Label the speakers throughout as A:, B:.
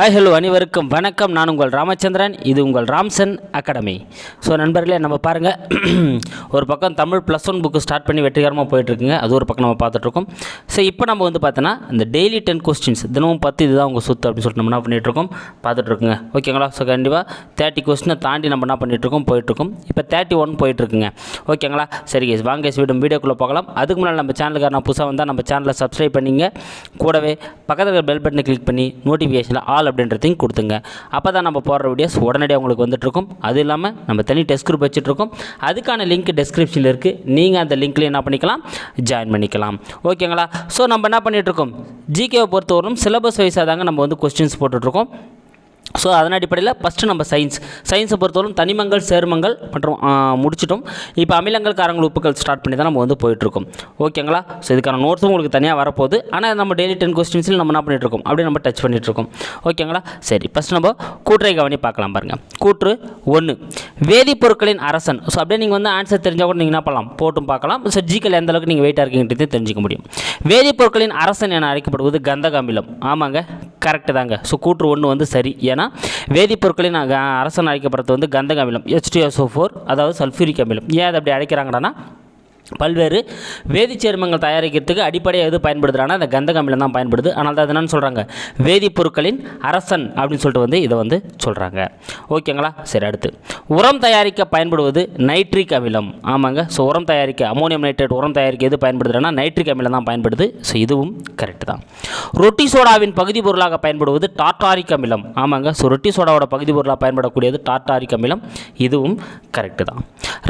A: Hi hello அனைவருக்கும் வணக்கம். நான் உங்கள் ராமச்சந்திரன் இது உங்கள் ராம்சன் அகாடமி. ஸோ நண்பர்களே நம்ம பாருங்கள் ஒரு பக்கம் Tamil plus one book start பண்ணி வெற்றிகரமாக போயிட்டுருக்குங்க. அது ஒரு பக்கம் நம்ம பார்த்துட்ருக்கோம். ஸோ இப்போ நம்ம வந்து பார்த்தோன்னா இந்த டெய்லி டென் கொஸ்டின்ஸ் தினமும் பத்து இதுதான் உங்கள் சுத்து அப்படின்னு சொல்லிட்டு நம்ம என்ன பண்ணிகிட்ருக்கோம் பார்த்துட்ருக்குங்க. ஓகேங்களா ஸோ கண்டிப்பாக தேர்ட்டி கொஸ்டினை தாண்டி நம்ம என்ன பண்ணிகிட்ருக்கோம் போயிட்டுருக்கோம். இப்போ தேர்ட்டி ஒன் போயிட்டுருக்குங்க ஓகேங்களா சரி கேஸ் வாங்க கேஸ் வீடும் வீடியோக்குள்ளே போகலாம். அதுக்கு முன்னாடி நம்ம சேனலுக்கு நான் புதுசாக வந்தால் நம்ம சேனலை சப்ஸ்கிரைப் பண்ணிங்க. கூடவே பக்கத்தில் பெல் பட்டனை கிளிக் பண்ணி நோட்டிஃபிகேஷனில் ஆல் அப்படின்றதையும் கொடுத்துங்க. அப்போ தான் நம்ம போடுற வீடியோஸ் உடனடியாக உங்களுக்கு வந்துட்டுருக்கும். அது இல்லாமல் நம்ம தனி டெஸ்ட் குரூப் வச்சுட்ருக்கோம் அதுக்கான லிங்க் டெஸ்கிரிப்ஷனில் இருக்குது நீங்கள் அந்த லிங்க்கில் என்ன பண்ணிக்கலாம்? ஜாயின் பண்ணிக்கலாம். ஓகேங்களா ஸோ நம்ம என்ன பண்ணிகிட்ருக்கோம் ஜிகேவை பொறுத்தவரைக்கும் சிலபஸ் வைஸாக தாங்க நம்ம வந்து கொஸ்டின்ஸ் போட்டுட்ருக்கோம் ஸோ அதன் அடிப்படையில் ஃபஸ்ட்டு நம்ம சயின்ஸ் சயின்ஸை பொறுத்தவரைக்கும் தனிமங்கள் சேர்மங்கள் மற்றும் முடிச்சிட்டோம். இப்போ அமிலங்கள் காரங்கள் உப்புகள் ஸ்டார்ட் பண்ணி தான் நம்ம வந்து போயிட்டுருக்கோம். ஓகேங்களா ஸோ இதுக்கான நோட்ஸும் உங்களுக்கு தனியாக வரப்போகுது. ஆனால் நம்ம டெய்லி டென் கொஸ்டின்ஸில் நம்ம என்ன பண்ணிகிட்ருக்கோம் அப்படியே நம்ம டச் பண்ணிகிட்ருக்கோம் ஓகேங்களா சரி ஃபஸ்ட் நம்ம கூற்றை கவனி பார்க்கலாம் பாருங்கள் கூற்று ஒன்று வேதிப்பொருட்களின் அரசன். ஸோ அப்படியே நீங்கள் வந்து ஆன்சர் தெரிஞ்சால் கூட நீங்கள் என்ன பண்ணலாம்? போட்டும் பார்க்கலாம். ஸோ ஜிக்கல் எந்த அளவுக்கு நீங்கள் வெயிட்டாக இருக்கீங்கன்றதை தெரிஞ்சுக்க முடியும். வேதிப்பொருட்களின் அரசன் என அழைக்கப்படுவது கந்தக அமிலம். ஆமாங்க. கரெக்டு தாங்க. ஸோ கூற்று ஒன்று வந்து சரி. ஏன்னா வேதிப்பொருட்களின் அக- அரசன் அழைக்கப்படுறது வந்து கந்தக அமிலம் H2SO4 ஃபோர் அதாவது சல்ஃபூரிக் அமிலம். ஏன் அதை அப்படி அழைக்கிறாங்கன்னா பல்வேறு வேதிச்சேர்மங்கள் தயாரிக்கிறதுக்கு அடிப்படையாக எது பயன்படுதுறானா அந்த கந்தக அமிலம் தான் பயன்படுது. ஆனால் தான் அது சொல்கிறாங்க வேதிப்பொருட்களின் அரசன் அப்படின்னு சொல்லிட்டு வந்து இதை வந்து சொல்கிறாங்க ஓகேங்களா? சரி அடுத்து. உரம் தயாரிக்க பயன்படுவது நைட்ரிக் அமிலம். ஆமாங்க. ஸோ உரம் தயாரிக்க அமோனியம் நைட்ரேட் உரம் தயாரிக்க எது பயன்படுதுன்னா நைட்ரிக் அமிலம் தான் பயன்படுது. ஸோ இதுவும் கரெக்ட் தான். ரொட்டி சோடாவின் பகுதி பொருளாக பயன்படுவது டார்டாரிக் அமிலம். ஆமாங்க. ஸோ ரொட்டி சோடாவோட பகுதி பொருளாக பயன்படக்கூடியது டாட்டாரிக் அமிலம். இதுவும் கரெக்டு தான்.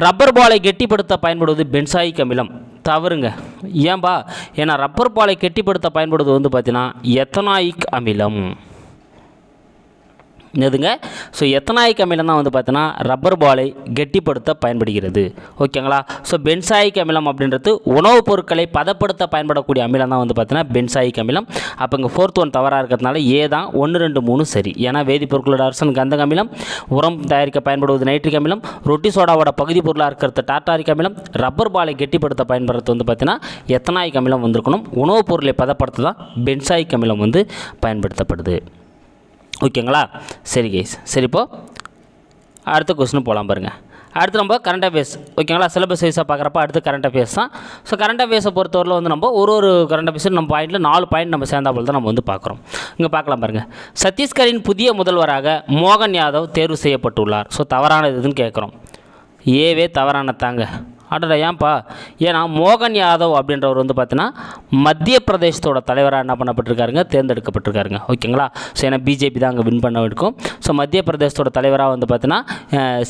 A: ரப்பர் பாலை கெட்டிப்படுத்த பயன்படுவது பென்சாய் பென்சாயிக் அமிலம். தவறுங்க. ஏன்பா? ஏன்னா ரப்பர் பாலை கெட்டிப்படுத்த பயன்படுவது வந்து பார்த்தீங்கன்னா எத்தனாயிக் அமிலம்? எதுங்க ஸோ எத்தனாயிக் அமிலம் தான் வந்து பார்த்தீங்கன்னா ரப்பர் பாலை கெட்டிப்படுத்த பயன்படுகிறது. ஓகேங்களா? ஸோ பென்சாயிக் அமிலம் அப்படின்றது உணவுப் பொருட்களை பதப்படுத்த பயன்படக்கூடிய அமிலம் தான் வந்து பார்த்தீங்கன்னா பென்சாயிக் அமிலம். அப்போ இங்கே ஃபோர்த் ஒன் தவறாக இருக்கிறதுனால ஏ தான் ஒன்று ரெண்டு மூணு சரி. ஏன்னா வேதிப்பொருட்களோட அரசன் கந்தக அமிலம் உரம் தயாரிக்க பயன்படுவது நைட்ரிக் அமிலம் ரொட்டி சோடாவோட பகுதி பொருளாக இருக்கிறது டாட்டாரிக் அமிலம் ரப்பர் பாலை கெட்டிப்படுத்த பயன்படுறது வந்து பார்த்தீங்கன்னா எத்தனாயிக் அமிலம் வந்திருக்கணும்? உணவுப் பொருளை பதப்படுத்த தான் பென்சாயிக் அமிலம் வந்து பயன்படுத்தப்படுது. ஓகேங்களா? சரி கேஸ் சரி இப்போது அடுத்த கொஸ்டின் போகலாம் பாருங்கள் அடுத்து நம்ம கரண்ட் அஃபேர்ஸ் ஓகேங்களா? சிலபஸ் வைஸாக பார்க்குறப்ப அடுத்து கரண்ட் அஃபேர்ஸ் தான். ஸோ கரண்ட் அஃபேர்ஸை பொறுத்தவரையில் வந்து நம்ம ஒரு ஒரு கரண்ட் அஃபேர்ஸும் நம்ம பாயிண்ட்டில் நாலு பாயிண்ட் நம்ம சேர்ந்தாப்புல தான் நம்ம வந்து பார்க்குறோம். இங்கே பார்க்கலாம் பாருங்கள் சத்தீஸ்கரின் புதிய முதல்வராக மோகன் யாதவ் தேர்வு செய்யப்பட்டுள்ளார். ஸோ தவறானது எதுன்னு கேட்குறோம். ஏவே தவறானதாங்க. அடடா ஏன்பா? ஏன்னா மோகன் யாதவ் அப்படின்றவர் வந்து பார்த்தீங்கன்னா மத்திய பிரதேசத்தோட தலைவராக என்ன பண்ணப்பட்டிருக்காருங்க? தேர்ந்தெடுக்கப்பட்டிருக்காருங்க. ஓகேங்களா? ஸோ ஏன்னா பிஜேபி தான் அங்கே வின் பண்ண இருக்கும். ஸோ மத்திய பிரதேசத்தோட தலைவராக வந்து பார்த்தீங்கன்னா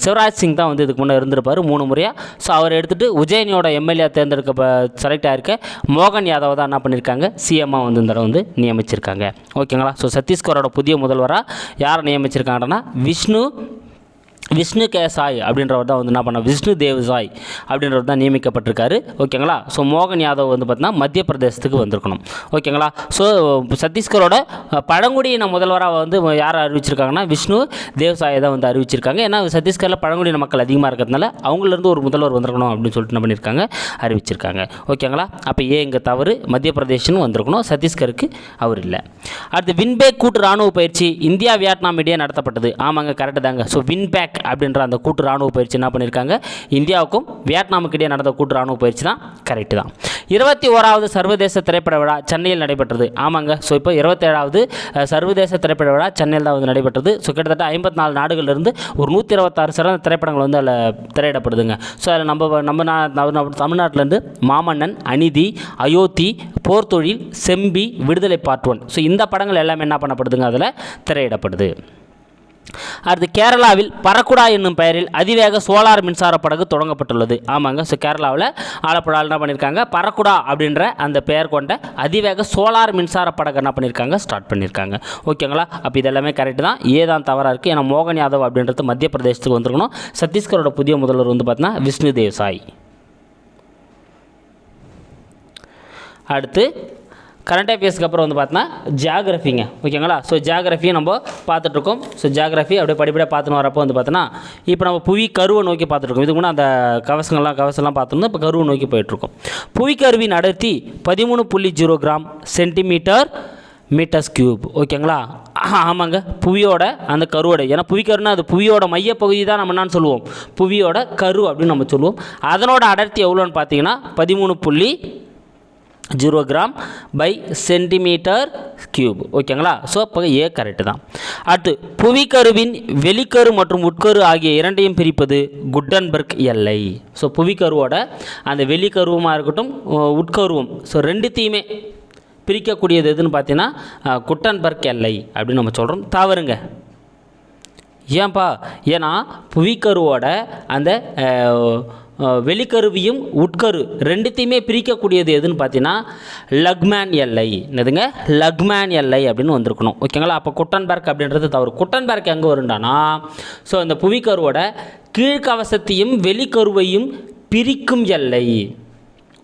A: சிவராஜ் சிங் தான் வந்து இதுக்கு முன்னே இருந்திருப்பார் மூணு முறையாக ஸோ அவர் எடுத்துகிட்டு உஜயனியோட எம்எல்ஏ தேர்ந்தெடுக்க செலக்ட் ஆகிருக்க மோகன் யாதவ் தான் என்ன பண்ணியிருக்காங்க சிஎம்மாக வந்து இந்த தடவை வந்து நியமிச்சிருக்காங்க. ஓகேங்களா? ஸோ சத்தீஸ்கரோட புதிய முதல்வராக யாரை நியமிச்சிருக்காங்கன்னா விஷ்ணு விஷ்ணு கே சாய் அப்படின்றவர் தான் வந்து என்ன பண்ண விஷ்ணு தேவ் சாய் அப்படின்றவர் தான் நியமிக்கப்பட்டிருக்காரு. ஓகேங்களா? ஸோ மோகன் யாதவ் வந்து பார்த்தீங்கன்னா மத்திய பிரதேசத்துக்கு வந்திருக்கணும். ஓகேங்களா? ஸோ சத்தீஸ்கரோட பழங்குடியின முதல்வராக வந்து யார் அறிவிச்சிருக்காங்கன்னா விஷ்ணு தேவ்சாயை தான் வந்து அறிவிச்சிருக்காங்க. ஏன்னா சத்தீஸ்கரில் பழங்குடியின மக்கள் அதிகமாக இருக்கிறதுனால அவங்களிருந்து ஒரு முதல்வர் வந்திருக்கணும் அப்படின்னு சொல்லிட்டு என்ன பண்ணியிருக்காங்க அறிவிச்சிருக்காங்க. ஓகேங்களா? அப்போ ஏன் இங்கே தவறு? மத்திய பிரதேஷ்னு வந்திருக்கணும். சத்தீஸ்கருக்கு அவர் இல்லை. அடுத்து வின்பேக் கூட்டு ராணுவ பயிற்சி இந்தியா வியட்நாம் இடையே நடத்தப்பட்டது. ஆமாங்க கரெக்டு தாங்க. ஸோ வின்பேக் அப்படின்ற அந்த கூட்டு ராணுவ பயிற்சி என்ன பண்ணியிருக்காங்க இந்தியாவுக்கும் வியட்நாமுக்கு இடையே நடந்த கூட்டு ராணுவ பயிற்சி தான் கரெக்டு தான். இருபத்தி ஓராவது சர்வதேச திரைப்பட விழா சென்னையில் நடைபெற்றது. ஆமாங்க. ஸோ இப்போ இருபத்தேழாவது சர்வதேச திரைப்பட விழா சென்னையில் தான் வந்து நடைபெற்றது. ஸோ கிட்டத்தட்ட ஐம்பத்தி நாலு நாடுகள்லேருந்து ஒரு நூற்றி இருபத்தாறு சிறந்த திரைப்படங்கள் வந்து அதில் திரையிடப்படுதுங்க. ஸோ அதில் நம்ம நம்ம நா தமிழ்நாட்டிலேருந்து மாமன்னன் அநீதி அயோத்தி போர்த்தொழில் செம்பி விடுதலை பார்ட் ஒன். ஸோ இந்த படங்கள் எல்லாமே என்ன பண்ணப்படுதுங்க? அதில் திரையிடப்படுது. அடுத்து கேரளாவில் பரக்குடா என்னும் பெயரில் அதிவேக சோலார் மின்சார படகு தொடங்கப்பட்டுள்ளது. ஆமாங்க. ஸோ கேரளாவில் ஆலப்புழாவில் என்ன பண்ணியிருக்காங்க பரக்குடா அப்படின்ற அந்த பெயர் கொண்ட அதிவேக சோலார் மின்சார படகு என்ன பண்ணியிருக்காங்க ஸ்டார்ட் பண்ணியிருக்காங்க ஓகேங்களா? அப்போ இதெல்லாமே கரெக்டு தான். ஏதான் தவறாக இருக்குது ஏன்னா மோகன் யாதவ் அப்படின்றது மத்திய பிரதேசத்துக்கு வந்திருக்கணும். சத்தீஸ்கரோட புதிய முதல்வர் வந்து பார்த்தீங்கன்னா விஷ்ணு தேவ் சாய் அடுத்து கரண்ட் அஃபேர்ஸ்க்கு அப்புறம் வந்து பார்த்தீங்கன்னா ஜியாகிரஃபிங்க ஓகேங்களா? ஸோ ஜியாகிரஃபியை நம்ம பார்த்துட்ருக்கோம். ஸோ ஜியாகிரஃபி அப்படியே படிப்படியாக பார்த்துன்னு வரப்போ வந்து பார்த்தோன்னா இப்போ நம்ம புவி கருவை நோக்கி பார்த்துட்ருக்கோம். இதுக்கு முன்னே அந்த கவசங்கள்லாம் கவசம்லாம் பார்த்துருந்தோம் இப்போ கருவை நோக்கி போயிட்டுருக்கோம் புவி கருவின் அடர்த்தி பதிமூணு புள்ளி zero gram centimetre metres cube ஓகேங்களா? ஆமாங்க. புவியோட அந்த கருவோட ஏன்னா புவிக்கருனா அது புவியோட மையப்பகுதி தான் நம்ம என்னன்னு சொல்லுவோம். புவியோட கரு அப்படின்னு நம்ம சொல்லுவோம். அதனோட அடர்த்தி எவ்வளோன்னு பார்த்தீங்கன்னா பதிமூணு புள்ளி zero gram by centimetre cube ஓகேங்களா ஸோ அப்போ ஏ கரெக்டு தான். அடுத்து புவிக்கருவின் வெளிக்கரு மற்றும் உட்கரு ஆகிய இரண்டையும் பிரிப்பது குட்டன்பர்க் எல்லை. ஸோ புவிக்கருவோட அந்த வெளிக்கருவமாக இருக்கட்டும் உட்கருவம். ஸோ ரெண்டுத்தையுமே பிரிக்கக்கூடியது எதுன்னு பார்த்தீங்கன்னா குட்டன்பர்க் எல்லை அப்படின்னு நம்ம சொல்கிறோம் தவறுங்க ஏன்பா? ஏன்னா புவிக்கருவோட அந்த வெளிக்கருவியும் உட்கரு ரெண்டுத்தையுமே பிரிக்கக்கூடியது எதுன்னு பார்த்தீங்கன்னா லக்மேன் எல்லை. என்னதுங்க? லக்மேன் எல்லை அப்படின்னு வந்திருக்கணும். ஓகேங்களா? அப்போ குட்டன்பர்க் அப்படின்றது தவறு. குட்டன்பர்க் எங்கே வருண்டானா ஸோ அந்த புவிக்கருவோட கீழ்க்கவசத்தையும் வெளிக்கருவையும் பிரிக்கும் எல்லை.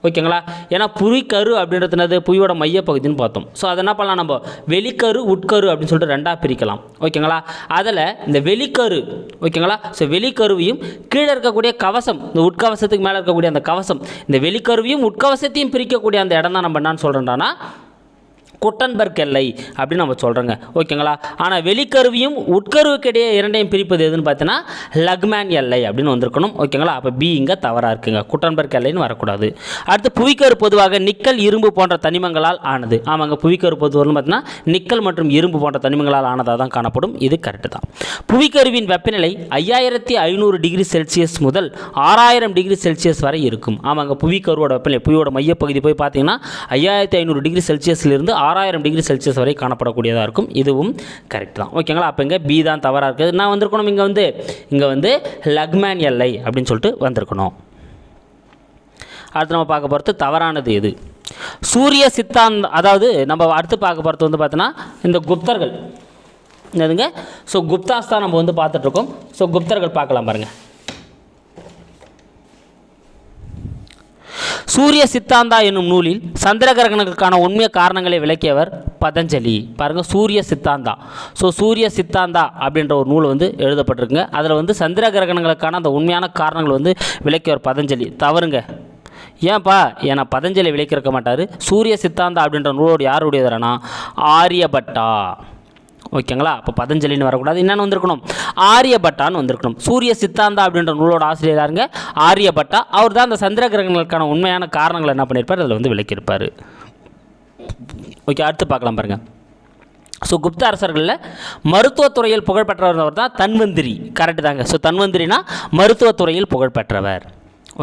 A: ஓகேங்களா? ஏன்னா புவிக்கரு அப்படின்றது என்னது புவியோட மையப்பகுதின்னு பார்த்தோம். ஸோ அதை என்ன பண்ணலாம் நம்ம? வெளிக்கரு உட்கரு அப்படின்னு சொல்லிட்டு ரெண்டாக பிரிக்கலாம். ஓகேங்களா? அதில் இந்த வெளிக்கரு ஓகேங்களா? ஸோ வெளிக்கருவையும் கீழே இருக்கக்கூடிய கவசம் இந்த உட்கவசத்துக்கு மேலே இருக்கக்கூடிய அந்த கவசம் இந்த வெளிக்கருவையும் உட்கவசத்தையும் பிரிக்கக்கூடிய அந்த இடம் தான் நம்ம என்னன்னு சொல்கிறோம்டானா குட்டன்பர்க் எல்லை அப்படின்னு நம்ம சொல்கிறோங்க ஓகேங்களா? ஆனால் வெளிக்கருவியும் உட்கருவுக்கு இடையே இரண்டையும் பிரிப்பது எதுன்னு பார்த்தீங்கன்னா லக்மேன் எல்லை அப்படின்னு வந்திருக்கணும். ஓகேங்களா? அப்போ பி இங்கே தவறாக இருக்குங்க. குட்டன்பர்க் எல்லைன்னு வரக்கூடாது. அடுத்து புவிக்கரு பொதுவாக நிக்கல் இரும்பு போன்ற தனிமங்களால் ஆனது. ஆமாங்க புவிக்கரு பொதுவாக பார்த்தீங்கன்னா நிக்கல் மற்றும் இரும்பு போன்ற தனிமங்களால் ஆனதாக தான் காணப்படும். இது கரெக்டு தான். புவிக்கருவின் வெப்பநிலை ஐயாயிரத்தி ஐநூறு டிகிரி செல்சியஸ் முதல் ஆறாயிரம் டிகிரி செல்சியஸ் வரை இருக்கும். ஆமாங்க புவிக்கருவோட வெப்பநிலை புவியோட மையப்பகுதி போய் பார்த்தீங்கன்னா ஐயாயிரத்தி ஐநூறு டிகிரி செல்சியஸ்லேருந்து ஆறாயிரம் டிகிரி செல்சியஸ் வரை காணப்படக்கூடியதாக இருக்கும். இதுவும் கரெக்ட் தான். ஓகேங்களா அப்போ இங்கே பி தான் தவறாக இருக்குது. நான் வந்திருக்கணும். இங்கே வந்து இங்கே வந்து லக்மேன் எல்லை அப்படின்னு சொல்லிட்டு வந்திருக்கணும். அடுத்து நம்ம பார்க்க போகிறது தவறானது எது? சூரிய சித்தாந்த அதாவது நம்ம அடுத்து பார்க்க போகிறது வந்து பார்த்தோன்னா இந்த குப்தர்கள். என்னதுங்க? ஸோ குப்தாஸ் தான் நம்ம வந்து பார்த்துட்ருக்கோம் ஸோ குப்தர்கள் பார்க்கலாம் பாருங்கள் சூரிய சித்தாந்தா என்னும் நூலில் சந்திர கிரகணங்களுக்கான உண்மை காரணங்களை விளக்கியவர் பதஞ்சலி. பாருங்கள் சூரிய சித்தாந்தா. ஸோ சூரிய சித்தாந்தா அப்படின்ற ஒரு நூல் வந்து எழுதப்பட்டிருக்குங்க. அதில் வந்து சந்திர கிரகணங்களுக்கான அந்த உண்மையான காரணங்கள் வந்து விளக்கியவர் பதஞ்சலி. தவறுங்க. ஏன்பா? ஏன்னா பதஞ்சலி விளக்கியிருக்க மாட்டார். சூரிய சித்தாந்தா அப்படின்ற நூலோடு யாருடையதுனா ஆரியபட்டா. ஓகேங்களா? அப்போ பதஞ்சலின்னு வரக்கூடாது. என்னென்னு வந்திருக்கணும்? ஆரியபட்டான்னு வந்திருக்கணும். சூரிய சித்தாந்தா அப்படின்ற நூலோட ஆசிரியர் யாருங்க? ஆரியபட்டா. அவர் தான் அந்த சந்திர கிரகங்களுக்கான உண்மையான காரணங்களை என்ன பண்ணியிருப்பார்? அதில் வந்து விளக்கியிருப்பார். ஓகே அடுத்து பார்க்கலாம் பாருங்கள் ஸோ குப்த அரசர்களில் மருத்துவத்துறையில் புகழ்பெற்றவர் தான் தன்வந்திரி. கரெக்டு தாங்க. ஸோ தன்வந்திரினா மருத்துவத்துறையில் புகழ்பெற்றவர்.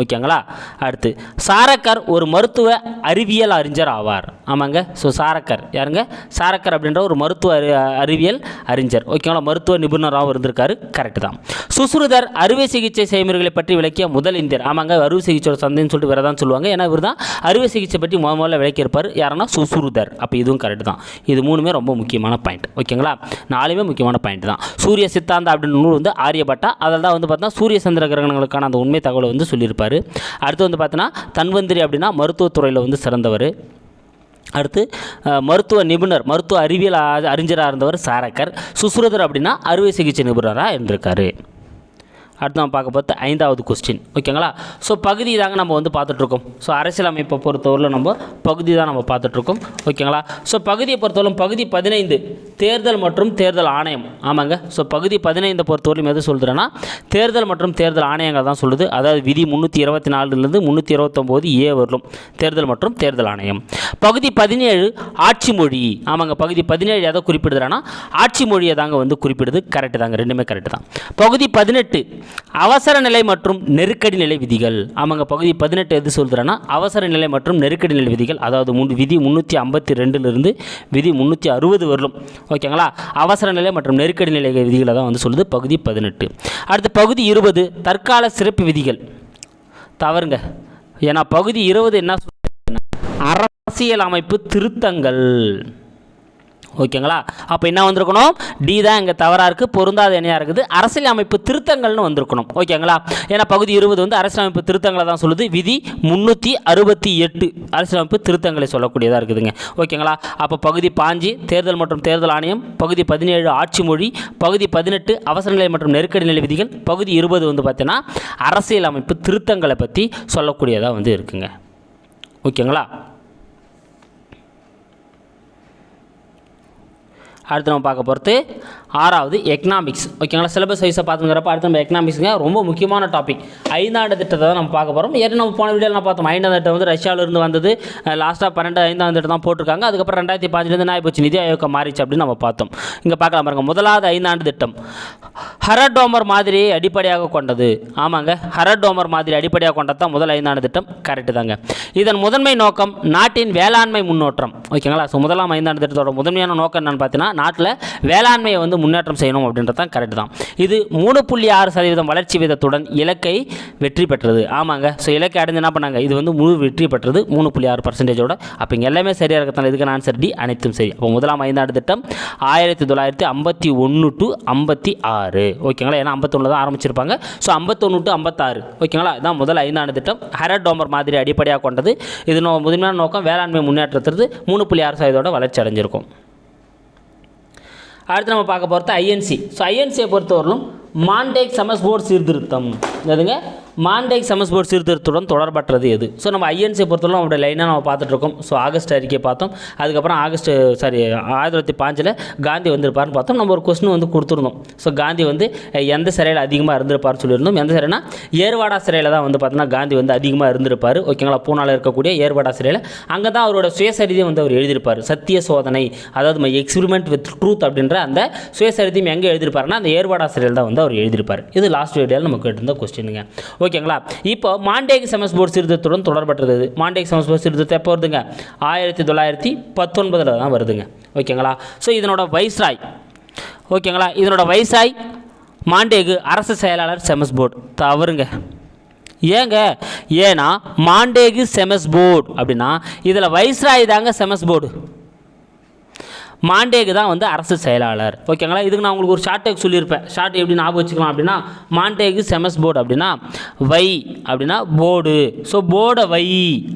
A: ஓகேங்களா? அடுத்து சாரக்கர் ஒரு மருத்துவ அறிவியல் அறிஞர் ஆவார். ஆமாங்க. ஸோ சாரக்கர். யாருங்க? சாரக்கர் அப்படின்ற ஒரு மருத்துவ அறி அறிவியல் அறிஞர். ஓகேங்களா? மருத்துவ நிபுணராகவும் இருந்திருக்காரு. கரெக்டு தான். சுசுருதர் அறுவை சிகிச்சை செய்முறைகளை பற்றி விளக்கிய முதல் இந்தியர். ஆமாங்க. அறுவை சிகிச்சையோட சந்தைன்னு சொல்லிட்டு வேறு தான் சொல்லுவாங்க. ஏன்னா இவர் தான் அறுவை சிகிச்சை பற்றி முத முதல்ல விளக்கியிருப்பார். யாருன்னா சுசுருதர். அப்போ இதுவும் கரெக்டு தான். இது மூணுமே ரொம்ப முக்கியமான பாயிண்ட் ஓகேங்களா? நாலுமே முக்கியமான பாயிண்ட் தான். சூரிய சித்தாந்தா அப்படின்னு நூல் வந்து ஆரியப்பட்டா அதில் தான் வந்து பார்த்தா சூரிய சந்திர கிரகணங்களுக்கான அந்த உண்மை தகவலை வந்து சொல்லியிருப்பார். அடுத்து வந்து பார்த்தோன்னா தன்வந்திரி அப்படின்னா மருத்துவத்துறையில் வந்து சிறந்தவர். அடுத்து மருத்துவ நிபுணர் மருத்துவ அறிவியல் அறிஞராக இருந்தவர் சாரக்கர். சுசுரதர் அப்படின்னா அறுவை சிகிச்சை நிபுணராக இருந்திருக்காரு. அடுத்து நம்ம பார்க்க பார்த்து ஐந்தாவது கொஸ்டின் ஓகேங்களா? ஸோ பகுதி தாங்க நம்ம வந்து பார்த்துட்ருக்கோம். ஸோ அரசியலமைப்பை பொறுத்தவரையில் நம்ம பகுதி தான் நம்ம பார்த்துட்ருக்கோம். ஓகேங்களா? ஸோ பகுதியை பொறுத்தவரையும் பகுதி பதினைந்து தேர்தல் மற்றும் தேர்தல் ஆணையம். ஆமாங்க. ஸோ பகுதி பதினைந்தை பொறுத்தவரையும் எது சொல்கிறேன்னா தேர்தல் மற்றும் தேர்தல் ஆணையங்கள் தான் சொல்லுது. அதாவது விதி முந்நூற்றி இருபத்தி நாலுலேருந்து முந்நூற்றி இருபத்தொம்போது ஏ வரலும் தேர்தல் மற்றும் தேர்தல் ஆணையம். பகுதி பதினேழு ஆட்சி மொழி. ஆமாங்க. பகுதி பதினேழு எதை குறிப்பிடுதுன்னா ஆட்சி மொழியை தாங்க வந்து குறிப்பிடுது. கரெக்டு தாங்க. ரெண்டுமே கரெக்டு தான். பகுதி பதினெட்டு அவசர நிலை மற்றும் நெருக்கடி நிலை விதிகள். ஆமாங்க பகுதி பதினெட்டு எது சொல்கிறேன்னா அவசர நிலை மற்றும் நெருக்கடி நிலை விதிகள். அதாவது முன் விதி முந்நூற்றி ஐம்பத்தி ரெண்டுலேருந்து விதி முந்நூற்றி அறுபது வரலும் ஓகேங்களா அவசர நிலை மற்றும் நெருக்கடி நிலை விதிகளை தான் வந்து சொல்லுது பகுதி பதினெட்டு. அடுத்து பகுதி இருபது தற்கால சிறப்பு விதிகள். தவறுங்க. ஏன்னா பகுதி இருபது என்ன சொல்லுதுன்னா, அரசியல் அமைப்பு திருத்தங்கள். ஓகேங்களா? அப்போ என்ன வந்திருக்கணும்? டி தான் இங்கே தவறாக இருக்குது பொருந்தாத இணையாக இருக்குது. அரசியல் அமைப்பு திருத்தங்கள்னு வந்திருக்கணும். ஓகேங்களா? ஏன்னா பகுதி இருபது வந்து அரசியலமைப்பு திருத்தங்களை தான் சொல்லுது. விதி முந்நூற்றி அறுபத்தி எட்டு அரசியலமைப்பு திருத்தங்களை சொல்லக்கூடியதாக இருக்குதுங்க. ஓகேங்களா? அப்போ பகுதி பாஞ்சு தேர்தல் மற்றும் தேர்தல் ஆணையம் பகுதி பதினேழு ஆட்சி மொழி பகுதி பதினெட்டு அவசர நிலை மற்றும் நெருக்கடி நிலை விதிகள் பகுதி இருபது வந்து பார்த்தீங்கன்னா அரசியல் அமைப்பு திருத்தங்களை பற்றி சொல்லக்கூடியதாக வந்து இருக்குங்க. ஓகேங்களா? அடுத்து நம்ம பார்க்க போகிறது ஆறாவது எக்கனாமிக்ஸ் ஓகேங்களா சிலபஸ் வைஸை பார்த்துங்கிறப்ப அடுத்து நம்ம எக்கனாமிக்ஸுங்க ரொம்ப முக்கியமான டாபிக் ஐந்தாண்டு திட்டத்தை தான் நம்ம பார்க்க போகிறோம் ஏற்கனவே நம்ம போன வீடியோலாம் பார்த்தோம். ஐந்தாம் திட்டம் வந்து ரஷ்யாவிலிருந்து வந்தது. லாஸ்ட்டாக பன்னெண்டு ஐந்தாம் திட்டம் தான் போட்டிருக்காங்க. அதுக்கப்புறம் ரெண்டாயிரத்தி பாஞ்சிலேருந்து நான் போச்சு? நிதி ஆயோக்கம் மாறிச்சு அப்படின்னு நம்ம பார்த்தோம். இங்கே பார்க்கலாம் பாருங்க. முதலாவது ஐந்தாண்டு திட்டம். ஹரடோமர் மாதிரியை அடிப்படையாக கொண்டது. ஆமாங்க. ஹரடோமர் மாதிரி அடிப்படையாக கொண்டது தான் முதல் ஐந்தாண்டு திட்டம். கரெக்டு தாங்க. இதன் முதன்மை நோக்கம் நாட்டின் வேளாண்மை முன்னோட்டம் ஓகேங்களா ஸோ முதலாம் ஐந்தாண்டு திட்டத்தோட முதன்மையான நோக்கம் என்னன்னு பார்த்தீங்கன்னா நாட்டில் வேளாண்மையை வந்து முன்னேற்றம் செய்யணும் அப்படின்றது தான் கரெக்ட் தான். இது மூணு புள்ளி ஆறு சதவீதம் வளர்ச்சி வீதத்துடன் இலக்கை வெற்றி பெற்றது. ஆமாங்க. ஸோ இலக்கை அடைஞ்சு என்ன பண்ணாங்க? இது வந்து முழு வெற்றி பெற்றது மூணு புள்ளி ஆறு பர்சன்டேஜோட அப்போ இங்கே எல்லாமே சரியாக இருக்கத்தான் இதுக்கு ஆன்சர் டி அனைத்தும் சரி. அப்போ முதலாம் ஐந்தாண்டு திட்டம் ஆயிரத்தி தொள்ளாயிரத்தி ஐம்பத்தி ஒன்று டு ஐம்பத்தி ஆறு. ஓகேங்களா? ஏன்னா ஐம்பத்தொன்று தான் ஆரம்பிச்சிருப்பாங்க. ஸோ ஐம்பத்தொன்று டு ஐம்பத்தாறு. ஓகேங்களா? இதான் முதல் ஐந்தாண்டு திட்டம். ஹரட் டோமர் மாதிரி அடிப்படையாக கொண்டது. இது நோ முதன்மையான நோக்கம் வேளாண்மை முன்னேற்றத்திற்கு மூணு புள்ளி ஆறு சதவீதோட வளர்ச்சி அடைஞ்சிருக்கும். அடுத்து நம்ம பார்க்க போகிறது ஐஎன்சி ஸோ ஐஎன்சியை பொறுத்தவரையிலும் மாண்டேக் சமஸ்போர்ட் சீர்திருத்தம். அதுங்க மாண்டேக் சமஸ்போர்ட் சீர்திருத்தத்துடன் தொடர்பற்றது எது? ஸோ நம்ம ஐஎன்சியை பொறுத்தவரை அவருடைய லைனாக நம்ம பார்த்துட்ருக்கோம். ஸோ ஆகஸ்ட் அறிக்கையை பார்த்தோம். அதுக்கப்புறம் ஆகஸ்ட் சாரி ஆயிரத்தி தொள்ளாயிரத்தி பாஞ்சில் காந்தி வந்திருப்பாருன்னு பார்த்தோம். நம்ம ஒரு கொஸ்டின் வந்து கொடுத்துருந்தோம். ஸோ காந்தி வந்து எந்த சிறையில் அதிகமாக இருந்திருப்பார்னு சொல்லியிருந்தோம். எந்த சிறைனா ஏர்வாடா சிறையில் தான் வந்து பார்த்தோன்னா காந்தி வந்து அதிகமாக இருந்திருப்பார். ஓகேங்களா? பூனாவில் இருக்கக்கூடிய ஏர்வாடா சிறையில். அங்கே தான் அவரோட சுயசரிதையும் வந்து அவர் எழுதியிருப்பார். சத்திய சோதனை அதாவது மை எக்ஸ்பிரிமெண்ட் வித் ட்ரூத் அப்படின்ற அந்த சுயசரிதையும் எங்கே எழுதியிருப்பாருன்னா அந்த ஏர்வாடா சிறையில் தான் வந்து அவர் எழுதியிருப்பார். இது லாஸ்ட் வீடியோவில் நமக்கு கேட்டிருந்த கொஸ்டினுங்க ஓகேங்களா? இப்போ மாண்டேக் செமஸ் போர்ட் சீர்திருத்தத்துடன் தொடர்பற்றது மாண்டேக் செமஸ் போர்ட் சீர்திருத்தம் எப்போ வருதுங்க? ஆயிரத்தி தொள்ளாயிரத்தி பத்தொன்பதில் தான் வருதுங்க. ஓகேங்களா? ஸோ இதனோட வைஸ்ராய். ஓகேங்களா? இதனோட வைசாய் மாண்டேகு அரசு செயலாளர் செமஸ் போர்டு. தவறுங்க. ஏங்க? ஏன்னா மாண்டேகு செமஸ் போர்டு அப்படின்னா இதில் வைஸ்ராய் தாங்க செமஸ் போர்டு. மாண்டேகு தான் வந்து அரசு செயலாளர். ஓகேங்களா? இதுக்கு நான் உங்களுக்கு ஒரு ஷார்ட் டேக் சொல்லியிருப்பேன். ஷார்ட் எப்படி ஞாபகம் வச்சுக்கலாம் அப்படின்னா மாண்டேகு செமஸ் போர்டு அப்படின்னா வை அப்படின்னா போர்டு ஸோ போர்டை வை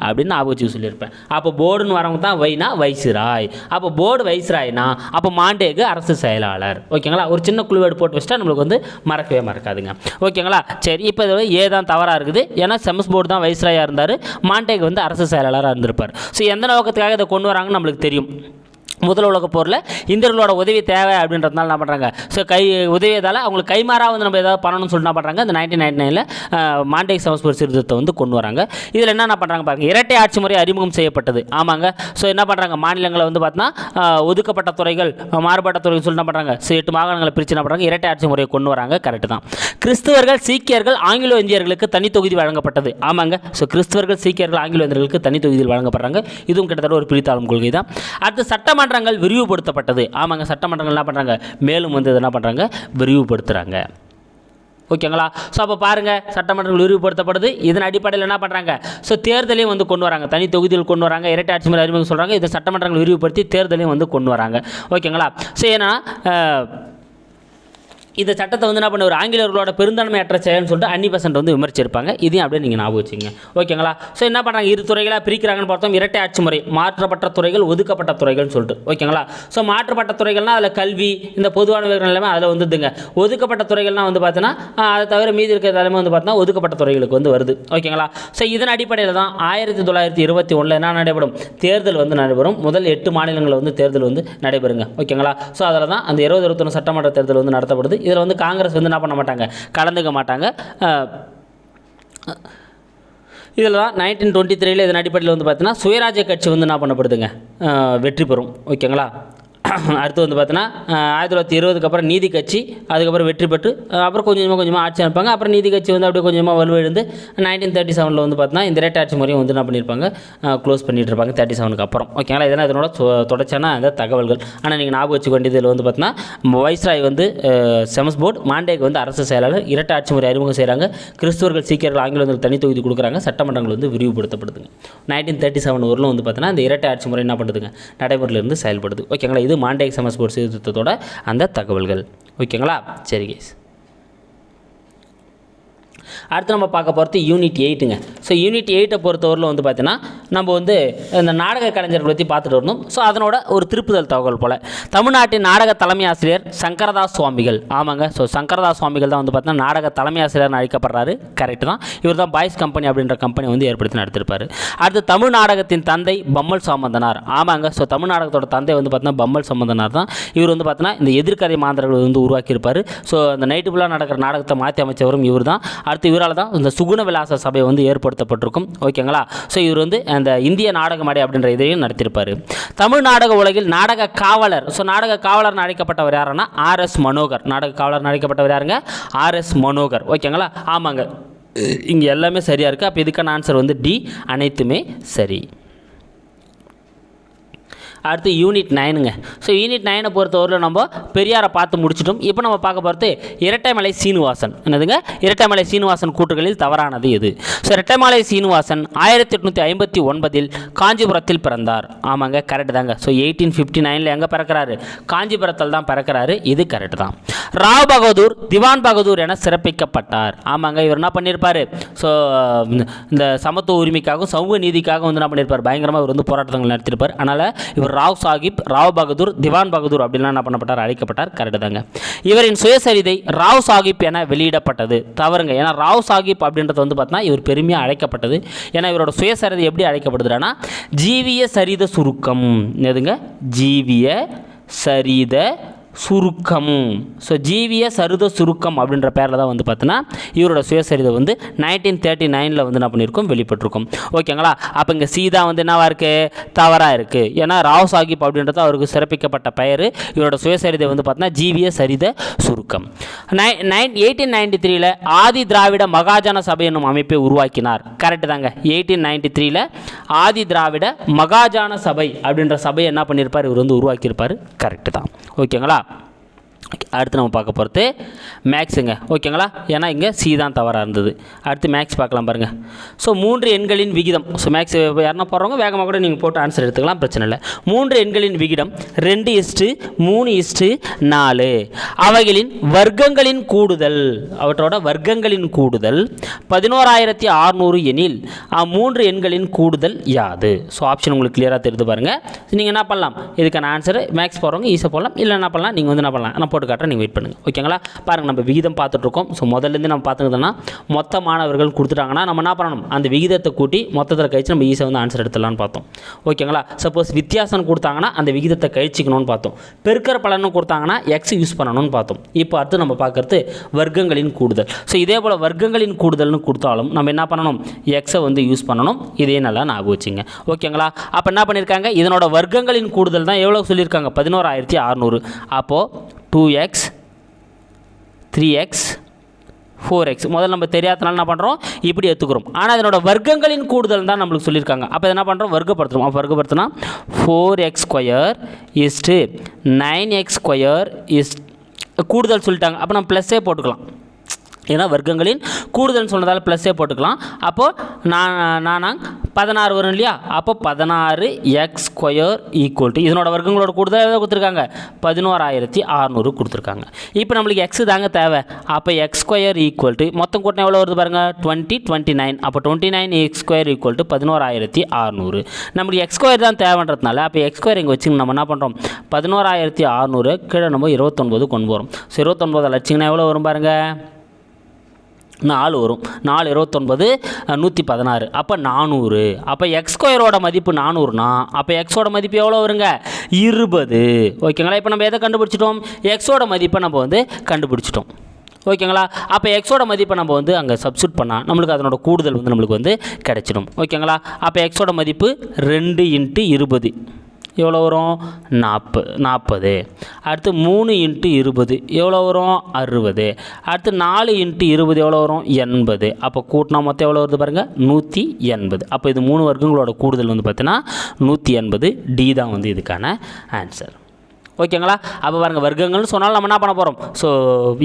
A: அப்படின்னு ஞாபகம் வச்சு சொல்லியிருப்பேன். அப்போ போர்டுன்னு வரவங்க தான் வைனா வைசிராய். அப்போ போர்டு வைசிராய்னா அப்போ மாண்டேகு அரசு செயலாளர். ஓகேங்களா? ஒரு சின்ன குழுவேடு போட்டு வச்சுட்டா நம்மளுக்கு வந்து மறக்கவே மறக்காதுங்க. ஓகேங்களா? சரி இப்போ இதில் ஏ தான் தவறாக இருக்குது. ஏன்னா செமஸ் போர்டு தான் வைஸ்ராயாக இருந்தார். மாண்டேக் வந்து அரசு செயலாளராக இருந்திருப்பார். ஸோ எந்த நோக்கத்துக்காக இதை கொண்டு வராங்கன்னு நம்மளுக்கு தெரியும். முதல் உலக போரில் இந்தியர்களோட உதவி தேவை அப்படின்றதுனால என்ன பண்ணுறாங்க ஸோ கை உதவியதால் அவங்களுக்கு கைமாறாக வந்து நம்ம ஏதாவது பண்ணணும்னு சொல்லிட்டு என்ன பண்ணுறாங்க இந்த நைன்டீன் நைன்டி நைனில் மாண்டேக் சமஸ்பர் சீர்திருத்தத்தை வந்து கொண்டு வராங்க. இதில் என்னென்ன பண்ணுறாங்க பாருங்க. இரட்டை ஆட்சி முறை அறிமுகம் செய்யப்பட்டது. ஆமாங்க. ஸோ என்ன பண்ணுறாங்க மாநிலங்களை வந்து பார்த்தீங்கன்னா ஒதுக்கப்பட்ட துறைகள் மாறுபட்ட துறைகள் சொல்லி என்ன பண்ணுறாங்க ஸோ எட்டு மாகாணங்களை பிரித்து என்ன பண்ணுறாங்க இரட்டை ஆட்சி முறையை கொண்டு வராங்க. கரெக்டு தான். கிறிஸ்தவர்கள் சீக்கியர்கள் ஆங்கிலோ இந்தியர்களுக்கு தனி தொகுதி வழங்கப்பட்டது. ஆமாங்க. ஸோ கிறிஸ்தவர்கள் சீக்கியர்கள் ஆங்கிலோ இந்தியர்களுக்கு தனி தொகுதியில் வழங்கப்படுறாங்க. இதுவும் கிட்டத்தட்ட ஒரு பிரித்தாளும் கொள்கை தான் அடுத்து சட்டமன்றங்கள் விரிவுபடுத்தப்பட்டது. ஆமாங்க சட்டமன்றங்கள் என்ன பண்ணுறாங்க மேலும் வந்து என்ன பண்ணுறாங்க விரிவுபடுத்துகிறாங்க ஓகேங்களா? ஸோ அப்போ பாருங்கள் சட்டமன்றங்கள் விரிவுபடுத்தப்படுது. இதன் அடிப்படையில் என்ன பண்ணுறாங்க ஸோ தேர்தலையும் வந்து கொண்டு வராங்க. தனி தொகுதியில் கொண்டு வராங்க. இரட்டை ஆட்சி முறை அறிமுகம் சொல்கிறாங்க இதை சட்டமன்றங்கள் விரிவுபடுத்தி தேர்தலையும் வந்து கொண்டு வராங்க. ஓகேங்களா? ஸோ ஏன்னா இந்த சட்டத்தை வந்து என்ன பண்ண ஒரு பெருந்தன்மை அற்ற செயல்னு சொல்லிட்டு அன்னி பெசன்ட் வந்து விமர்சிச்சிருப்பாங்க. இதையும் அப்படியே நீங்கள் ஞாபகம் வச்சுங்க ஓகேங்களா? ஸோ என்ன பண்ணுறாங்க இரு துறைகளாக பிரிக்கிறாங்கன்னு பார்த்தோம். இரட்டை ஆட்சி முறை மாற்றப்பட்ட துறைகள் ஒதுக்கப்பட்ட துறைகள்னு சொல்லிட்டு. ஓகேங்களா? ஸோ மாற்றப்பட்ட துறைகள்னால் அதில் கல்வி இந்த பொதுவான எல்லாமே அதில் வந்துதுங்க. ஒதுக்கப்பட்ட துறைகள்லாம் வந்து பார்த்தீங்கன்னா அதை தவிர மீதி இருக்கிற எல்லாமே வந்து பார்த்தீங்கன்னா ஒதுக்கப்பட்ட துறைகளுக்கு வந்து வருது. ஓகேங்களா? ஸோ இதன் அடிப்படையில் தான் ஆயிரத்தி தொள்ளாயிரத்தி இருபத்தி ஒன்றில் என்ன நடைபெறும்? தேர்தல் வந்து நடைபெறும். முதல் எட்டு மாநிலங்களில் வந்து தேர்தல் வந்து நடைபெறுங்க. ஓகேங்களா? ஸோ அதில் தான் அந்த இருபது இருபத்தொன்று சட்டமன்ற தேர்தல் வந்து நடத்தப்படுது. இதில் வந்து காங்கிரஸ் வந்து என்ன பண்ண மாட்டாங்க? கலந்துக்க மாட்டாங்க. இதில் தான் நைன்டீன் டுவெண்ட்டி த்ரீல இதன் அடிப்படையில் வந்து பார்த்தீங்கன்னா சுயராஜ்ய கட்சி வந்து என்ன பண்ணப்படுதுங்க? வெற்றி பெறும். ஓகேங்களா? அடுத்து வந்து பார்த்தீங்கன்னா ஆயிரத்தி தொள்ளாயிரத்தி இருபதுக்கு அப்புறம் நீதி கட்சி அதுக்கப்புறம் வெற்றி பெற்று அப்புறம் கொஞ்சம் கொஞ்சமாக கொஞ்சமாக ஆட்சி அமைப்பாங்க. அப்புறம் நீதி கட்சி வந்து அப்படியே கொஞ்சமாக வலுவிழந்து நைன்டீன் தேர்ட்டி செவனில் வந்து பார்த்தோன்னா இந்த இரட்டை ஆட்சி முறையும் வந்து என்ன பண்ணியிருப்பாங்க? க்ளோஸ் பண்ணிட்டு இருப்பாங்க தேர்ட்டி செவனுக்கு அப்புறம். ஓகேங்களா இதெல்லாம் இதனோட தொடர்ச்சியான அந்த தகவல்கள். ஆனால் நீங்கள் ஞாபகம் வச்சுக்க வேண்டியது இதில் வந்து பார்த்தீங்கன்னா வைஸ்ராய் வந்து செமஸ் போர்டு மாண்டேக்கு வந்து அரசு செயலாளர் இரட்டை ஆட்சி முறை அறிமுகம் செய்கிறாங்க கிறிஸ்துவர்கள் சீக்கியர்கள் ஆங்கிலங்கள் தனி தொகுதி கொடுக்குறாங்க. சட்டமன்றங்கள் வந்து விரிவுபடுத்தப்படுதுங்க. நைன்டீன் தேர்ட்டி செவன் வரலும் வந்து பார்த்தீங்கன்னா இந்த இரட்டை ஆட்சி முறை என்ன பண்ணுதுங்க? நடைமுறையிலிருந்து செயல்படுது. ஓகேங்களா இது மாண்டேக் செமஸ் கோர்ஸ் சீர்திருத்தத்தோட அந்த தகவல்கள். ஓகேங்களா? சரி கேஸ் அடுத்து நம்ம பார்க்க போகிறது யூனிட் எயிட்டுங்க ஸோ யூனிட் எயிட்டை பொறுத்தவரையில் வந்து பார்த்தீங்கன்னா நம்ம வந்து இந்த நாடக கலைஞர்கள் பற்றி பார்த்துட்டு வரணும். ஸோ அதனோட ஒரு திருப்புதல் தகவல் போல். தமிழ்நாட்டின் நாடக தலைமை ஆசிரியர் சங்கரதாஸ் சுவாமிகள். ஆமாங்க. ஸோ சங்கரதாஸ் சுவாமிகள் தான் வந்து பார்த்தீங்கன்னா நாடக தலைமை ஆசிரியர்னு அழைக்கப்படுறாரு. கரெக்டு தான். இவர் தான் பாய்ஸ் கம்பெனி அப்படின்ற கம்பெனி வந்து ஏற்படுத்தி நடத்திருப்பார். அடுத்து தமிழ் நாடகத்தின் தந்தை பம்மல் சம்பந்தனார் ஆமாங்க. ஸோ தமிழ் நாடகத்தோட தந்தை வந்து பார்த்தீங்கன்னா பம்மல் சம்பந்தனார் தான். இவர் வந்து பார்த்தீங்கன்னா இந்த எதிர்கதை மாந்தர்கள் வந்து உருவாக்கியிருப்பார். ஸோ அந்த நைட்டு ஃபுல்லாக நடக்கிற நாடகத்தை மாற்றி அமைச்சவரும் இவர் தான் அடுத்து இவரால் தான் இந்த சுகுண விலாச சபை வந்து ஏற்படுத்தப்பட்டிருக்கும். ஓகேங்களா? ஸோ இவர் வந்து அந்த இந்திய நாடக மேடை அப்படின்ற இதையும் நடத்தியிருப்பார். தமிழ் நாடக உலகில் நாடக காவலர். ஸோ நாடக காவலர் அழைக்கப்பட்டவர் யாருன்னா? ஆர்எஸ் மனோகர். நாடக காவலர் அழைக்கப்பட்டவர் யாருங்க? ஆர்எஸ் மனோகர். ஓகேங்களா? ஆமாங்க. இங்கே எல்லாமே சரியாக இருக்குது அப்போ இதுக்கான ஆன்சர் வந்து டி அனைத்துமே சரி. அடுத்து யூனிட் நைனுங்க ஸோ யூனிட் நைனை பொறுத்தவரையில் நம்ம பெரியாரை பார்த்து முடிச்சிட்டோம். இப்போ நம்ம பார்க்க போகிறது இரட்டைமலை சீனிவாசன். என்னதுங்க? இரட்டைமலை சீனிவாசன் கூற்றுகளில் தவறானது எது? ஸோ இரட்டைமலை சீனிவாசன் ஆயிரத்தி எட்நூற்றி ஐம்பத்தி ஒன்பதில் காஞ்சிபுரத்தில் பிறந்தார். ஆமாங்க கரெக்ட் தாங்க. ஸோ எயிட்டீன் ஃபிஃப்டி நைனில் எங்கே பிறக்கிறாரு? காஞ்சிபுரத்தில் தான் பிறக்கிறாரு. இது கரெக்ட் தான். ராவ் பகதூர் திவான் பகதூர் என சிறப்பிக்கப்பட்டார். ஆமாங்க இவர் என்ன பண்ணியிருப்பார் ஸோ இந்த சமத்துவ உரிமைக்காகவும் சமூக நீதிக்காகவும் வந்து என்ன பண்ணியிருப்பார் பயங்கரமாக இவர் வந்து போராட்டங்கள் நடத்தியிருப்பார் அதனால் இவர் ராவ் சாஹிப் ராவ் பகதூர் திவான் பகதூர் அப்படின்லாம் என்ன பண்ணப்பட்டார்? அழைக்கப்பட்டார். கரெக்டு தாங்க. இவரின் சுயசரிதை ராவ் சாஹிப் என வெளியிடப்பட்டது. தவறுங்க. ஏன்னா ராவ் சாஹிப் அப்படின்றது வந்து பார்த்தீங்கன்னா இவர் பெருமையாக அழைக்கப்பட்டது. ஏன்னா இவரோட சுயசரிதை எப்படி அழைக்கப்படுதுன்னா ஜீவிய சரித சுருக்கம். எதுங்க ஜீவிய சரித சுருக்கம் ஸோ ஜீவிய சருத சுருக்கம் அப்படின்ற பேரில் தான் வந்து பார்த்தீங்கன்னா இவரோட சுயசரிதை வந்து நைன்டீன் தேர்ட்டி நைனில் வந்து என்ன பண்ணியிருக்கோம் வெளிப்பட்டிருக்கும். ஓகேங்களா அப்போ இங்கே சீதா வந்து என்னவாக இருக்குது தவறாக இருக்குது ஏன்னா ராவ் சாஹிப் அப்படின்றது அவருக்கு சிறப்பிக்கப்பட்ட பெயர். இவரோட சுயசரிதை வந்து பார்த்தீங்கன்னா ஜீவிய சரித சுருக்கம். நை நைன் எயிட்டீன் நைன்டி த்ரீல ஆதி திராவிட மகாஜன சபை என்னும் அமைப்பை உருவாக்கினார். கரெக்டு தாங்க. எயிட்டீன் நைன்டி த்ரீல ஆதி திராவிட மகாஜான சபை அப்படின்ற சபையை என்ன பண்ணியிருப்பார் இவர் வந்து உருவாக்கியிருப்பார். கரெக்டு தான். ஓகேங்களா அடுத்து நம்ம பார்க்க போகிறது மேக்ஸுங்க. ஓகேங்களா? ஏன்னா இங்கே சி தான் தவறாக இருந்தது. அடுத்து மேக்ஸ் பார்க்கலாம் பாருங்கள் ஸோ மூன்று எண்களின் விகிதம். ஸோ மேக்ஸ் யாருன்னா போகிறவங்க வேகமாக கூட நீங்கள் போட்டு ஆன்சர் எடுத்துக்கலாம் பிரச்சனை இல்லை. மூன்று எண்களின் விகிதம் ரெண்டு இஸ்ட்டு மூணு இஸ்ட்டு நாலு. அவைகளின் வர்க்கங்களின் கூடுதல். அவற்றோட வர்க்கங்களின் கூடுதல் பதினோராயிரத்தி அறுநூறு எனில் மூன்று எண்களின் கூடுதல் யாது? ஸோ ஆப்ஷன் உங்களுக்கு கிளியராக தெரிந்து பாருங்கள் நீங்கள் என்ன பண்ணலாம்? இதுக்கான ஆன்சர் மேக்ஸ் போகிறவங்க ஈஸியாக போடலாம். இல்லை என்ன பண்ணலாம்? நீங்கள் வந்து என்ன பண்ணலாம்? நான் போட்டு காட்டுறேன் நீங்கள் வெயிட் பண்ணுங்கள் ஓகேங்களா பாருங்கள் நம்ம விகிதம் பார்த்துட்ருக்கோம். ஸோ முதல்லேருந்து நம்ம பார்த்துக்கிட்டோம்னா மொத்த மாணவர்கள் கொடுத்துட்டாங்கன்னா நம்ம என்ன பண்ணணும்? அந்த விகிதத்தை கூட்டி மொத்தத்தில் கழிச்சு நம்ம ஈஸியாக வந்து ஆன்சர் எடுத்துடலாம்னு பார்த்தோம். ஓகேங்களா சப்போஸ் வித்தியாசம் கொடுத்தாங்கன்னா அந்த விகிதத்தை கழிச்சிக்கணும்னு பார்த்தோம். பெருக்கிற பலனும் கொடுத்தாங்கன்னா எக்ஸ் யூஸ் பண்ணணும்னு பார்த்தோம். இப்போ அடுத்து நம்ம பார்க்குறது வர்க்கங்களின் கூடுதல். ஸோ இதே போல் வர்க்கங்களின் கூடுதல்னு கொடுத்தாலும் நம்ம என்ன பண்ணணும்? எக்ஸை வந்து யூஸ் பண்ணணும். இதே நல்லா ஞாபகம் வச்சுங்க. ஓகேங்களா அப்போ என்ன பண்ணியிருக்காங்க இதனோட வர்க்கங்களின் கூடுதல் தான் எவ்வளோ சொல்லியிருக்காங்க? பதினோராயிரத்தி அறநூறு. அப்போது two x three x four x முதல்ல நம்ம தெரியாதனால என்ன பண்ணுறோம் இப்படி எடுத்துக்கிறோம். ஆனால் அதனோட வர்க்கங்களின் கூடுதல் தான் நம்மளுக்கு சொல்லியிருக்காங்க. அப்போ என்ன பண்ணுறோம் வர்க்கப்படுத்துகிறோம் அப்போ வர்க்கப்படுத்தினா four x square is to nine x square is கூடுதல் சொல்லிட்டாங்க. அப்போ நம்ம ப்ளஸ்ஸே போட்டுக்கலாம். ஏன்னா வர்க்கங்களின் கூடுதல்னு சொன்னதால் ப்ளஸ்ஸே போட்டுக்கலாம். அப்போது நான் நானாங் பதினாறு வரும் இல்லையா? அப்போ பதினாறு எக்ஸ் ஸ்கொயர் ஈக்குவல் டு இதனோட வர்க்கங்களோட கூடுதல் எதாவது கொடுத்துருக்காங்க? பதினோராயிரத்தி அறநூறு கொடுத்துருக்காங்க. இப்போ நம்மளுக்கு எக்ஸு தாங்க தேவை. அப்போ எக்ஸ் ஸ்கொயர் ஈக்குவல் டு மொத்தம் கூட்டினா எவ்வளோ வருது பாருங்கள் டுவெண்ட்டி டுவெண்ட்டி நைன் அப்போ twenty nine x square equal to பதினோராயிரத்தி அறநூறு. நம்மளுக்கு எக்ஸ் ஸ்கொயர் தான் தேவைன்றதுனால அப்போ எக்ஸ் ஸ்கொயர் இங்கே வச்சுங்க நம்ம என்ன பண்ணுறோம் பதினோராயிரத்தி அறநூறு கீழே நம்ம இருபத்தொன்பது கொண்டு வரும் ஸோ இருபத்தொன்பது லட்சங்கன்னா எவ்வளோ வரும் பாருங்கள் நாலு வரும். நாலு இருபத்தொன்பது நூற்றி பதினாறு அப்போ நானூறு. அப்போ எக்ஸ் ஸ்கொயரோட மதிப்பு நானூறுனா அப்போ எக்ஸோட மதிப்பு எவ்வளோ வருங்க? இருபது. ஓகேங்களா? இப்போ நம்ம எதை கண்டுபிடிச்சிட்டோம்? எக்ஸோட மதிப்பை நம்ம வந்து கண்டுபிடிச்சிட்டோம். ஓகேங்களா? அப்போ எக்ஸோட மதிப்பை நம்ம வந்து அங்கே சப்ஸ்டியூட் பண்ணால் நம்மளுக்கு அதனோட கூடுதல் வந்து நம்மளுக்கு வந்து கிடச்சிடும். ஓகேங்களா? அப்போ எக்ஸோட மதிப்பு ரெண்டு இன்ட்டு இருபது. எவ்வளோ வரும்? நாற்பது நாற்பது. அடுத்து மூணு இன்ட்டு இருபது எவ்வளோ வரும்? அறுபது. அடுத்து நாலு இன்ட்டு இருபது எவ்வளோ வரும்? எண்பது. அப்போ கூட்டினா மொத்தம் எவ்வளோ வருது பாருங்கள் நூற்றி எண்பது. அப்போ இது மூணு வர்க்கங்களோட கூடுதல் வந்து பார்த்தீங்கன்னா நூற்றி எண்பது டி தான் வந்து இதுக்கான ஆன்சர் ஓகேங்களா? அப்போ பாருங்கள் வர்க்கங்கள்னு சொன்னாலும் நம்ம என்ன பண்ண போகிறோம் ஸோ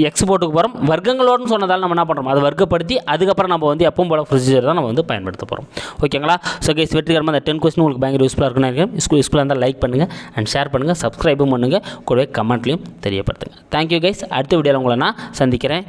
A: எக்ஸ்போர்ட்டுக்கு போகிறோம் வர்க்கங்களோடு சொன்னதால் நம்ம என்ன பண்ணுறோம் அதை வர்க்கப்படுத்தி அதுக்கப்புறம் நம்ம வந்து எப்பவும் போல ப்ரொசீஜர் தான் நம்ம வந்து பயன்படுத்த போகிறோம் ஓகேங்களா? ஸோ கேஸ் வெற்றிகரமாக அந்த டென் கொஸ்டின் உங்களுக்கு பயங்கர யூஸ்ஃபுல்லாக இருக்குன்னு நினைக்கிறேன். ஸ்கூல் யூஸ்ஃபுல்லாக இருந்தால் லைக் பண்ணுங்கள் அண்ட் ஷேர் பண்ணுங்கள் சப்ஸ்கிரைபும் பண்ணுங்கள் கூடவே கமெண்ட்லையும் தெரியப்படுத்துங்க. தேங்க்யூ கைஸ் அடுத்த வீடியோவில் உங்களை நான் சந்திக்கிறேன்.